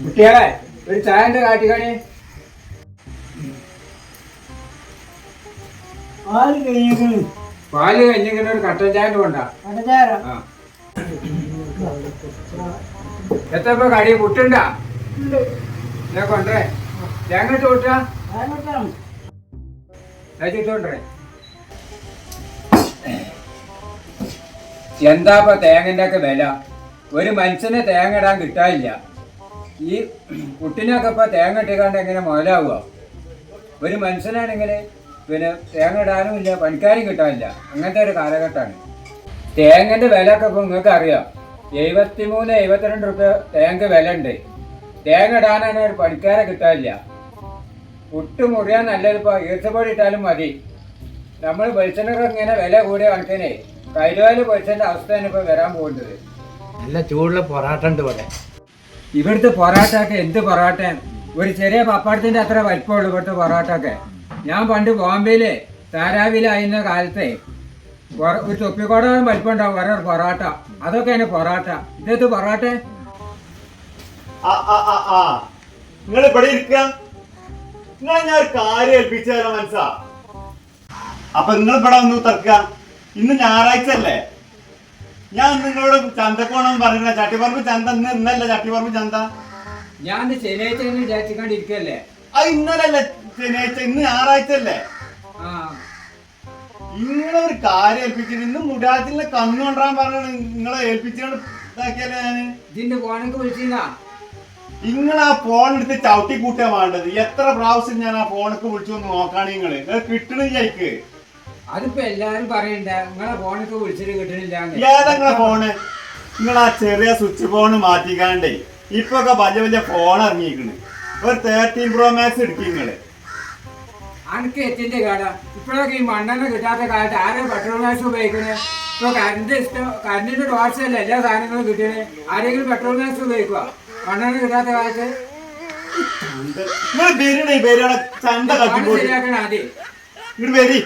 കുട്ടികളെ ഒരു ചായന്റെ കാട്ടിക്കാണി. പാൽ കഴിഞ്ഞു പാൽ കഴിഞ്ഞിങ്ങനെ ഒരു കട്ടൻ കൊണ്ടാ കടച്ചാര ആ. എത്തപ്പോ കടി? പുട്ടുണ്ടാ? ഞാൻ കൊണ്ടേ? തേങ്ങ ചോട്ടാ ചുറ്റോണ്ടേ എന്താപ്പ തേങ്ങന്റെ ഒക്കെ വില? ഒരു മനുഷ്യനെ തേങ്ങ ഇടാൻ കിട്ടാനില്ല. ഈ പുട്ടിനൊക്കെ തേങ്ങ ഇട്ടിക്കാണ്ട് എങ്ങനെ മുതലാവുക? ഒരു മനുഷ്യനാണെങ്കിൽ പിന്നെ തേങ്ങ ഇടാനും ഇല്ല പണിക്കാരും കിട്ടാനില്ല. അങ്ങനത്തെ ഒരു കാലഘട്ടമാണ്. തേങ്ങന്റെ വില ഒക്കെ ഇപ്പൊ നിങ്ങൾക്ക് അറിയാം എഴുപത്തി മൂന്ന് എഴുപത്തിരണ്ട് റുപ്യ തേങ്ങ വില ഉണ്ട് തേങ്ങ ഇടാനാണ് ഒരു പണിക്കാരെ കിട്ടാനില്ല. പുട്ട് മുറിയാൻ നല്ലതിപ്പോൾ ഈർച്ചപ്പൊടി ഇട്ടാലും മതി. നമ്മൾ വെളിച്ചെണ്ണക്ക് ഇങ്ങനെ വില കൂടിയ കണക്കിനെ കൈലുവാൽ വെളിച്ചെണ്ണ അവസ്ഥയാണ് ഇപ്പൊ വരാൻ പോകുന്നത്. നല്ല ചൂടുള്ള പൊറാട്ട ഉണ്ട് ഇവിടെ. ഇവിടുത്തെ പൊറാട്ട ഒക്കെ എന്ത് പൊറാട്ട ഒരു ചെറിയ പപ്പാടത്തിന്റെ അത്ര വലിപ്പമുള്ളൂ ഇവിടുത്തെ പൊറാട്ട ഒക്കെ ഞാൻ പണ്ട് ബോംബെയിലെ താരാവിലായിരുന്ന കാലത്തെ ഒരു തൊപ്പിക്കോടാൻ വലിപ്പം ഉണ്ടാവും വേറെ ഒരു പൊറാട്ട. അതൊക്കെയാണ് പൊറാട്ട. ഇതേത് പൊറാട്ട? നിങ്ങൾ ഇവിടെ ഞാൻ കാര്യം മനസ്സാ. അപ്പൊ നിങ്ങൾ ഇവിടെ ഒന്ന് തർക്ക. ഇന്ന് ഞായറാഴ്ച അല്ലേ? ഞാൻ നിങ്ങളോട് ചന്തക്കോണം പറയുന്ന ചട്ടിപ്പറമ്പ് ചന്ത ഇന്ന് ഇന്നല്ല ചട്ടിപ്പറമ്പ് ചന്ത. ഞാൻ ശനിയാഴ്ച വിചാരിച്ചുകൊണ്ടിരിക്കല്ലേ അത് ഇന്നലല്ലേ ശനിയാഴ്ച ഇന്ന് ഞായറാഴ്ച അല്ലേ ഇങ്ങനെ ഒരു കാര്യം ഏൽപ്പിച്ചിട്ട് ഇന്ന് മുടാത്തിലെ കന്നു കൊണ്ടാൻ പറഞ്ഞ നിങ്ങളെ ഏൽപ്പിച്ചുകൊണ്ട് ഇതാക്കിയല്ലേ ഞാൻ? ഇതിന്റെ ഫോണൊക്കെ വിളിച്ചിരുന്നാ നിങ്ങൾ ആ ഫോൺ എടുത്ത് ചവിട്ടി കൂട്ടാൻ വേണ്ടത്. എത്ര പ്രാവശ്യം ഞാൻ ആ ഫോണൊക്കെ വിളിച്ചു നോക്കാണ് നിങ്ങൾ. കിട്ടണ കിട്ടണില്ല എനിക്ക്. അതിപ്പോ എല്ലാരും പറയണ്ട നിങ്ങളെ ഫോണൊക്കെ വിളിച്ചിട്ട് കിട്ടണില്ല ഏതാ നിങ്ങളെ ഫോണ് നിങ്ങൾ ആ ചെറിയ സ്വിച്ച് ഫോൺ മാറ്റിക്കാണ്ടേ ഇപ്പൊ ഒക്കെ വലിയ വലിയ ഫോൺ ഇറങ്ങിയിരിക്കണ്. ഒരു തേർട്ടീൻ പ്രോ മാക്സ് എടുക്കും നിങ്ങൾ. അനക്ക് എത്തിന്റെ കട. ഇപ്പോഴൊക്കെ ഈ മണ്ണെണ്ണ കിട്ടാത്ത കാലത്ത് ആരും പെട്രോൾ ഗ്യാസ് ഉപയോഗിക്കണേ? ഇപ്പൊ കരണ്ട് ഇഷ്ടം കരണ്ടിന്റെ ടോർച്ചല്ല എല്ലാ സാധനങ്ങളും കിട്ടണേ? ആരെങ്കിലും പെട്രോൾ ഗ്യാസ് ഉപയോഗിക്കുക മണ്ണെണ്ണ കിട്ടാത്ത കാലത്ത്? ചന്ത. ശരിയാക്കണം ആദ്യം. ഇങ്ങോട്ട് വരി.